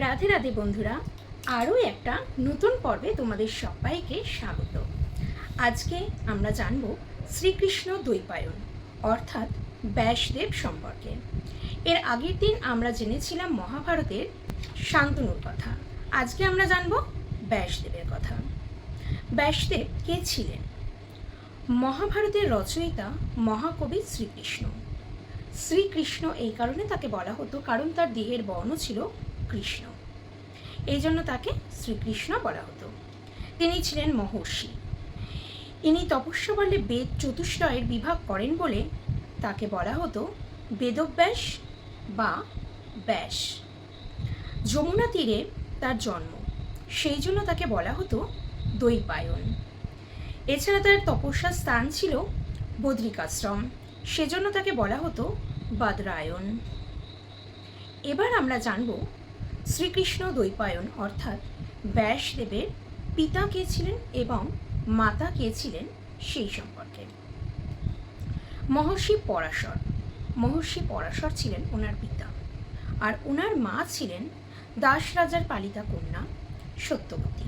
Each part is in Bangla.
রাধে রাধে বন্ধুরা, আরও একটা নতুন পর্বে তোমাদের সবাইকে স্বাগত। আজকে আমরা জানব শ্রীকৃষ্ণ দ্বৈপায়ন, অর্থাৎ ব্যাসদেব সম্পর্কে। এর আগের দিন আমরা জেনেছিলাম মহাভারতের শান্তনুর কথা। আজকে আমরা জানব ব্যাসদেবের কথা। ব্যাসদেব কে ছিলেন? মহাভারতের রচয়িতা মহাকবি শ্রীকৃষ্ণ। শ্রীকৃষ্ণ এই কারণে তাকে বলা হতো কারণ তার দেহের বর্ণ ছিল কৃষ্ণ এই জন্য তাকে শ্রীকৃষ্ণ বলা হতো। তিনি ছিলেন মহর্ষি। ইনি তপস্যা বলে বেদ চতুষ্টয়ের বিভাগ করেন বলে তাকে বলা হতো বেদব্যাস বা ব্যাস। যমুনা তীরে তার জন্ম। সেই জন্য তাকে বলা হতো দৈপায়ন এছাড়া তার তপস্যার স্থান ছিল বদ্রিকাশ্রম। সেজন্য তাকে বলা হতো বাদরায়ণ। এবার আমরা জানব শ্রীকৃষ্ণ দ্বৈপায়ন, অর্থাৎ ব্যাসদেবের পিতা কে ছিলেন এবং মাতা কে ছিলেন সেই সম্পর্কে। মহর্ষি পরাশর মহর্ষি পরাশর ছিলেন ওনার পিতা আর ওনার মা ছিলেন দাস রাজার পালিতা কন্যা সত্যবতী।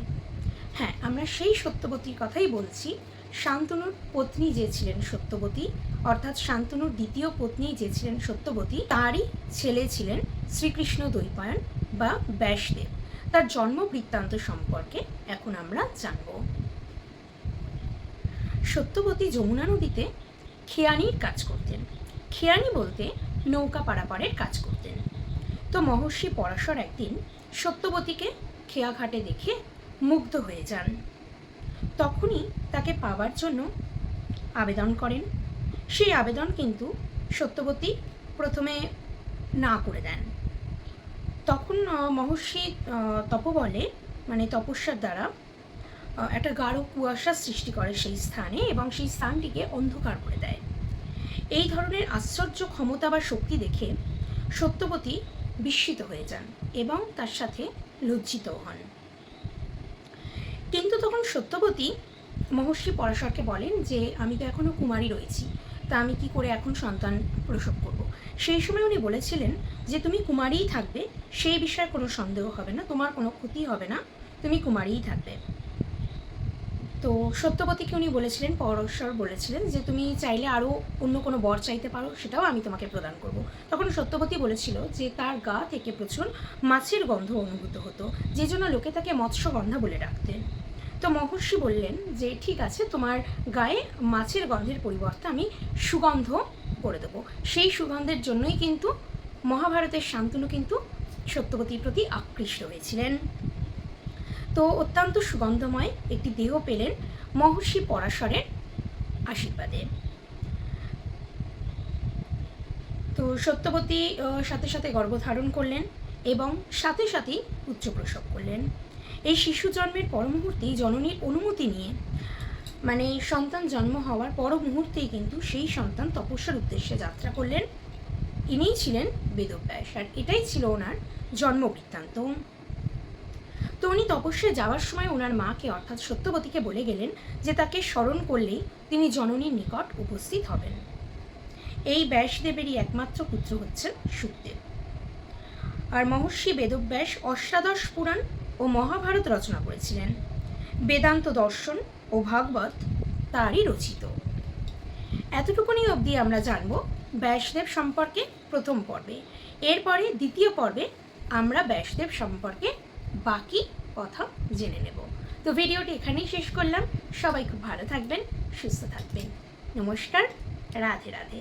হ্যাঁ আমরা সেই সত্যবতীর কথাই বলছি। শান্তনুর পত্নী যে ছিলেন সত্যবতী অর্থাৎ শান্তনুর দ্বিতীয় পত্নী যে ছিলেন সত্যবতী, তারই ছেলে ছিলেন শ্রীকৃষ্ণ দৈপায়ন বা ব্যাসদেব। তার জন্ম বৃত্তান্ত সম্পর্কে এখন আমরা জানব। সত্যবতী যমুনা নদীতে খেয়ানির কাজ করতেন। খেয়ানি বলতে নৌকা পারাপারের কাজ করতেন। তো মহর্ষি পরাশর একদিন সত্যবতীকে খেয়াঘাটে দেখে মুগ্ধ হয়ে যান। তখনই তাকে পাওয়ার জন্য আবেদন করেন। সেই আবেদন কিন্তু সত্যবতী প্রথমে না করে দেন। তখন মহর্ষি তপবলে মানে তপস্যার দ্বারা একটা গাঢ় কুয়াশা সৃষ্টি করে সেই স্থানে এবং সেই স্থানটিকে অন্ধকার করে দেয়। এই ধরনের আশ্চর্য ক্ষমতা বা শক্তি দেখে সত্যবতী বিস্মিত হয়ে যান এবং তার সাথে লজ্জিত হন। কিন্তু তখন সত্যবতী মহর্ষি পরাশরকে বলেন যে, আমি তো এখনও কুমারী রয়েছি। তা আমি কি করে এখন সন্তান প্রসব করব? সেই সময় উনি বলেছিলেন যে, তুমি কুমারীই থাকবে, সেই বিষয়ে কোনো সন্দেহ হবে না, তোমার কোনো ক্ষতি হবে না, তুমি কুমারীই থাকবে। তো সত্যবতীকে উনি বলেছিলেন পরশ্বর বলেছিলেন যে, তুমি চাইলে আরও অন্য কোনো বর চাইতে পারো, সেটাও আমি তোমাকে প্রদান করব। তখন সত্যবতী বলেছিল যে, তার গা থেকে প্রচুর মাছের গন্ধ অনুভূত হতো, যে জন্য লোকে তাকে মৎস্যগন্ধা বলে ডাকতেন। তো মহর্ষি বললেন যে ঠিক আছে তোমার গায়ে মাছের গন্ধের পরিবর্তে আমি সুগন্ধ করে দেবো। সেই সুগন্ধের জন্যই কিন্তু মহাভারতের শান্তনু কিন্তু সত্যবতীর প্রতি আকৃষ্ট হয়েছিলেন। তো অত্যন্ত সুগন্ধময় একটি দেহ পেলেন মহর্ষি পরাশরের আশীর্বাদে। তো সত্যবতী আহ, সাথে সাথে গর্ভধারণ করলেন এবং সাথে সাথেই উচ্চপ্রসব করলেন। এই শিশু জন্মের পর মুহূর্তেই জননীর অনুমতি নিয়ে মানে সন্তান জন্ম হওয়ার পর মুহূর্তেই কিন্তু সেই সন্তান তপস্যার উদ্দেশ্যে যাত্রা করলেন। ইনিই ছিলেন বেদব্যাস আর এটাই ছিল ওনার জন্ম বৃত্তান্ত। তো উনি তপস্যায় যাওয়ার সময় ওনার মাকে অর্থাৎ সত্যবতীকে বলে গেলেন যে তাকে স্মরণ করলেই তিনি জননীর নিকট উপস্থিত হবেন। এই ব্যাসদেবেরই একমাত্র পুত্র হচ্ছেন সুখদেব। আর মহর্ষি বেদব্যাস অষ্টাদশ পুরাণ ও মহাভারত রচনা করেছিলেন। বেদান্ত দর্শন ও ভাগবত তারই রচিত। এতটুকুনি অবধি আমরা জানব ব্যাসদেব সম্পর্কে প্রথম পর্বে। এরপরে দ্বিতীয় পর্বে আমরা ব্যাসদেব সম্পর্কে বাকি কথা জেনে নেব। তো ভিডিওটি এখানেই শেষ করলাম। সবাই খুব ভালো থাকবেন, সুস্থ থাকবেন। নমস্কার, রাধে রাধে।